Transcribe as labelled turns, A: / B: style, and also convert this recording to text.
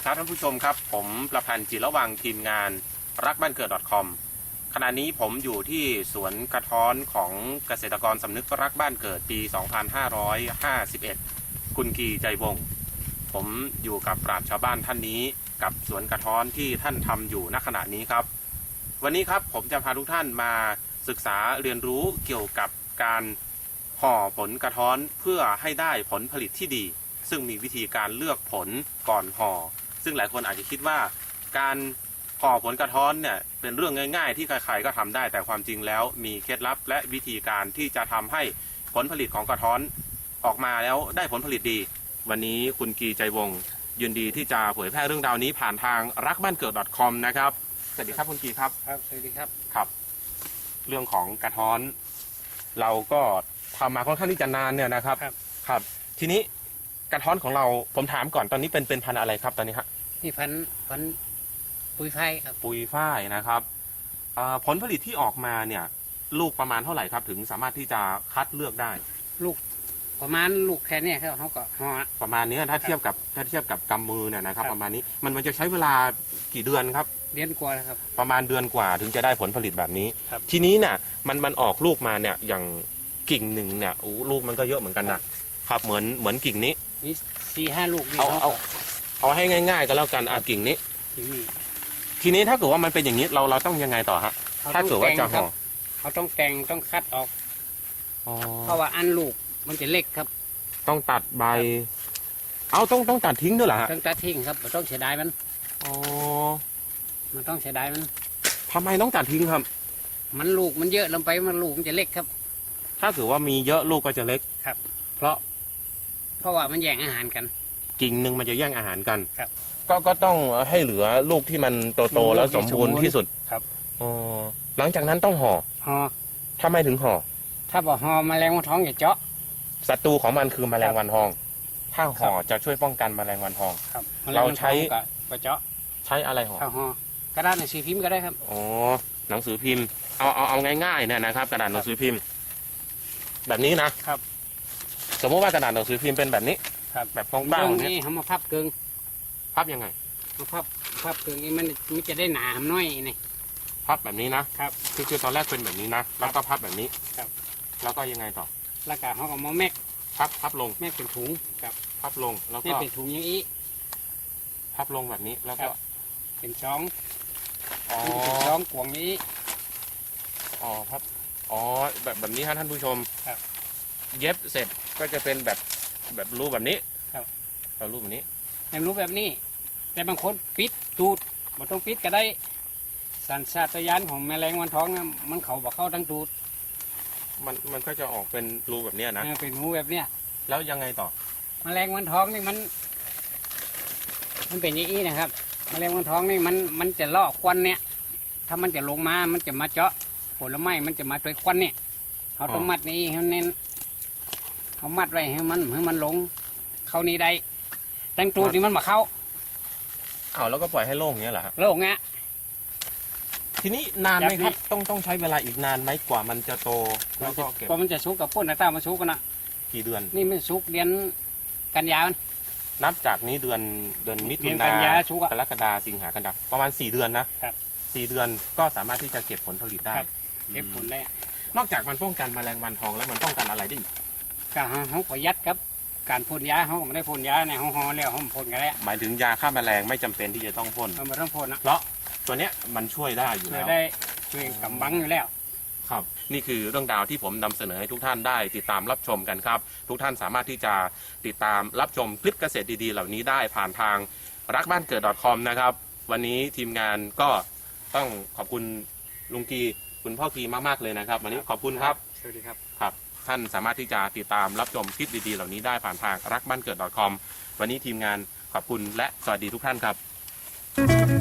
A: ดีครับท่านผู้ชมครับ ผมประพันธ์จิรวังทีมงานรักบ้านเกิด .com ขณะนี้ผมอยู่ที่สวนกระท้อนของเกษตรกรสำนึกรักบ้านเกิดปี 2551 คุณกีใจวง ผมอยู่กับปราชชาวบ้านท่านนี้กับสวนกระท้อนที่ท่านทำอยู่ณขณะนี้ครับ วันนี้ครับผมจะพาทุกท่านมาศึกษาเรียนรู้เกี่ยวกับการห่อผลกระท้อนเพื่อให้ได้ผลผลิตที่ดี ซึ่งมีวิธีการเลือกผลก่อนห่อ ซึ่งหลายคนอาจจะคิดว่าการห่อผลกระท้อนเนี่ยเป็นเรื่องง่าย ๆ ที่ใครๆก็ทำได้ แต่ความจริงแล้วมีเคล็ดลับและวิธีการที่จะทำให้ผลผลิตของกระท้อนออกมาแล้วได้ผลผลิตดี วันนี้คุณกีใจวงศ์ยินดีที่จะเผยแพร่เรื่องราวนี้ผ่านทางรักบ้านเกิด .com นะครับสวัสดีครับคุณกีครับ
B: ครับสวัสดีครับ
A: ครับ เรื่องของกระท้อน เราก็ทำมาค่อนข้างที่จะนานเนี่ยนะครับ
B: ครับ
A: ครับทีนี้ กระท้อนของเราผมถามก่อนตอนนี้เป็นเป็นพันธุ์อะไรครับตอนนี้ฮะ
B: นี่พันพันปุยไฟครับ
A: ปุยฝ้ายนะครับอ่าผลผลิตที่ออกมาเนี่ย ลูกประมาณเท่าไหร่ครับ ถึงสามารถที่จะคัดเลือกได้
B: ลูกประมาณลูกแค่เนี้ครับเขาก็ห่อ
A: ประมาณเนี้ยถ้าเทียบกับถ้าเทียบกับกำมือเนี่ยนะครับ
B: ครับ
A: ประมาณนี้มันมันจะใช้เวลากี่เดือนครับ
B: เดือนกว่าแล้วครับ
A: ประมาณเดือนกว่าถึงจะได้ผลผลิตแบบนี้
B: ครับ
A: ทีนี้เนี่ยมันมันออกลูกมาเนี่ยอย่างกิ่งหนึ่งเนี่ยโอ้ลูกมันก็เยอะเหมือนกันนะครับเหมือนเหมือนกิ่งนี้
B: นี่สี่ห้าลูกนี่
A: เอา
B: เขา
A: เอาเอาให้ง่าย ๆ ก็แล้วกันอะกิ่งนี้
B: ที่นี่
A: ทีนี้ถ้าเกิดว่ามันเป็นอย่างนี้เราเราต้องยังไงต่อฮะ
B: เขา
A: ถ้า
B: ต้อง
A: เกิดว่า
B: แต่ง
A: จะ
B: ครั
A: ห่
B: บ
A: อ
B: เขาต้องแต่งต้องคัดออก
A: อ๋อ
B: เพราะว่าอันลูกมันจะเล็กครับ
A: ต้องตัดใบ เอาต้องต้องตัดทิ้งด้วยเหรอฮะ
B: ต้องตัดทิ้งครับไม่ต้องเสียดายมัน
A: อ๋อ
B: มันต้องเสียดายมัน
A: ทำไมต้องตัดทิ้งครับ
B: มันลูกมันเยอะลงไปมันลูกมันจะเล็กครับ
A: ถ้าเกิดว่ามีเยอะลูกก็จะเล็ก
B: ครับ
A: เพราะ
B: เพราะว่ามันแย่งอาหารกัน
A: กิ่งหนึ่งมันจะแย่งอาหารกัน
B: ครับ
A: ก็ก็ต้องให้เหลือลูกที่มันโต
B: ลู
A: ๆ
B: ก
A: แล้ว
B: ที่
A: สมบูรณ์
B: สมบูรณ์
A: ที่สุด
B: ครับ
A: อ๋อหลังจากนั้นต้องห่อ
B: ห่อ
A: ทำไมถึงห่อ
B: ถ้าบอกห่อแมลงวันท้องอย่าเจาะ
A: ศัตรูของมันคือแมลงวันทอง ถ้าห่อ
B: ครับ
A: จะช่วยป้องกันแมลงวันทอง
B: ครับแมลง
A: เรา
B: วัน
A: ใช้
B: ท้องก็ก็เจาะ
A: ใช้อะไรห่อ
B: ถ้าห่อกระดาษหนังสือพิมพ์ก็ได้ครับ
A: อ๋อหนังสือพิมพ์เอาเอาเอาง่ายๆเนี่ยนะครับ กระดาษหนังสือพิมพ์ แบบนี้นะครับ สมมติว่ากระดาษหนังสือพิมพ์เป็นแบบนี้
B: ครับ
A: แบบกว้าง
B: เรื่
A: ๆ
B: อง
A: อย่างเนี้ย
B: นี้เขามาพับเกิง
A: พับยังไง
B: มาพับพับเกิงนี่มันมันจะได้หนาหน่อยนี่
A: พับแบบนี้นะครับ คือคือตอนแรกเป็นแบบนี้นะ แล้วก็พับแบบนี้
B: ครับ
A: แล้วก็ยังไงต่อ
B: แล้วก็เขาก็มาแม็ก
A: พับพับลง
B: แม็กเป็นถุงครับ
A: พับลง แล้ว
B: แม็ก
A: ก็
B: เป็นถุงอย่างนี้
A: พับลงแบบนี้ แล้ว
B: ครั
A: ก็
B: บเป็นช้อง
A: อ๋อ
B: เป็นช้องกวงนี้
A: อ๋อพับ อ๋อ แบบแบบนี้ครับท่านผู้ชม
B: ครับ
A: เย็บเสร็จ ก็จะเป็นแบบแบบรูปแบบนี้
B: ครับ
A: แบบรูปแบบนี้
B: ให้รู้แบบนี้ แต่บางคนปิดตูดบ่ต้องปิดก็ได้ สัญชาตญาณของแมลงวันท้องน่ะมันเขาบ่เข้าทั้งตูด
A: มันมันก็จะออกเป็นรูแบบเนี้ยนะ
B: เออเป็นหูแบบเนี้ย
A: แล้วยังไงต่อ
B: แมลงวันท้องนี่มัน มันเป็นอย่างนี้นะครับ แมลงวันท้องนี่มันมันจะล่อควันเนี่ย ถ้ามันจะลงมา มันจะมาเจาะผลไม้มันจะมาด้วยควันเนี่ยเขาต้องมัดนี่ให้มันเน้น เขามัดไว้ให้มันให้มันลง เข้านี่ได้แต่งตูดนี่มันมาเข้า
A: อ้าวแล้วก็ปล่อยให้โล่งอย่างเงี้ยเหรอครับ
B: โลกเงี้ย
A: ทีนี้นานไหม
B: แบบนี้
A: ครับต้องต้องใช้เวลาอีกนานไหมกว่ามันจะโตแล้วก็เก็บ
B: พอมันจะสุกกับพ่นหน้าตามันสุกกันนะ
A: กี่เดือน
B: นี่มันสุกเดือนกันยามัน
A: นับจากนี้เดือนเดือนมิถุ
B: เดือน
A: นา
B: กันยาชุกอะ
A: กรกฎาสิงหากันยาประมาณสี่เดือนนะครับสี่เดือนก็สามารถที่จะเก็บผลผลิตได้
B: ครับ เก็บผลได้
A: นอกจากมันป้องกันแมลงวันทองแล้วมันป้องกันอะไรได้อีก
B: ก็เขาประหยัดครับ การพ่นยาเขาก็ไม่ได้พ่นยาในห้องหอแล้วเขาพ่นกันแล้ว
A: หมายถึงยาฆ่าแมลงไม่จำเป็นที่จะต้องพ่น
B: เราไม่ต้องพ่นนะ
A: เพราะตัวเนี้ยมันช่วยได้อยู่
B: เล
A: แล้
B: ยวได้ช่วยกำบังอยู่แล้ว
A: ครับนี่คือเรื่องราวที่ผมนำเสนอให้ทุกท่านได้ติดตามรับชมกันครับ ทุกท่านสามารถที่จะติดตามรับชมคลิปเกษตรดีๆ เหล่านี้ได้ผ่านทางรักบ้านเกิด .com นะครับ วันนี้ทีมงานก็ต้องขอบคุณลุงกีคุณพ่อกีมากๆเลยนะครับ วันนี้ขอบคุณครับ
B: สวัสดีครับ
A: ครับ ท่านสามารถที่จะติดตามรับชมคลิปดีๆ เหล่านี้ได้ผ่านทางรักบ้านเกิด .com วันนี้ทีมงานขอบคุณและสวัสดีทุกท่านครับ